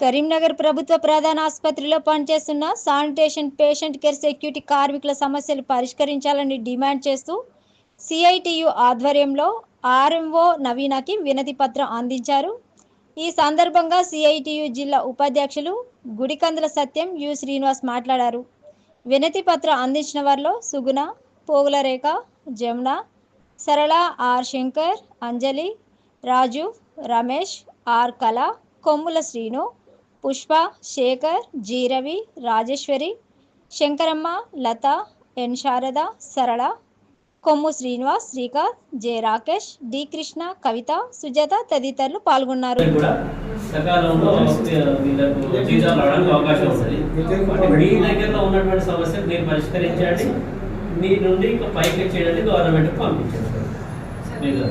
కరీంనగర్ ప్రభుత్వ ప్రధాన ఆసుపత్రిలో పనిచేస్తున్న శానిటేషన్ పేషెంట్ కేర్ సెక్యూరిటీ కార్మికుల సమస్యలు పరిష్కరించాలని డిమాండ్ చేస్తూ సిఐటియు ఆధ్వర్యంలో ఆర్ఎంఓ నవీనకి వినతి పత్రం అందించారు. ఈ సందర్భంగా సిఐటియు జిల్లా ఉపాధ్యక్షులు గుడికందుల సత్యం యు శ్రీనివాస్ మాట్లాడారు. వినతి పత్రం అందించిన వారిలో Suguna Pogularekha Jamuna Sarala R Shankar Anjali Raju Ramesh R Kala Kommula Srinu Pushpa Shekhar G Ravi Rajeshwari Shankaramma Latha N Sharada Sarala Kommu Srinivas Srikanth J Rakesh D Krishna Kavitha Sujatha తదితరులు పాల్గొన్నారు. కూడా సకాలంలో వీళ్ళకు జీతాలు రావడానికి అవకాశం ఉంటుంది. కాబట్టి మీ దగ్గరలో ఉన్నటువంటి సమస్యలు మీరు పరిష్కరించండి. మీ నుండి ఇంకా పైకి చేయడానికి గవర్నమెంట్ పంపించండి. మీకు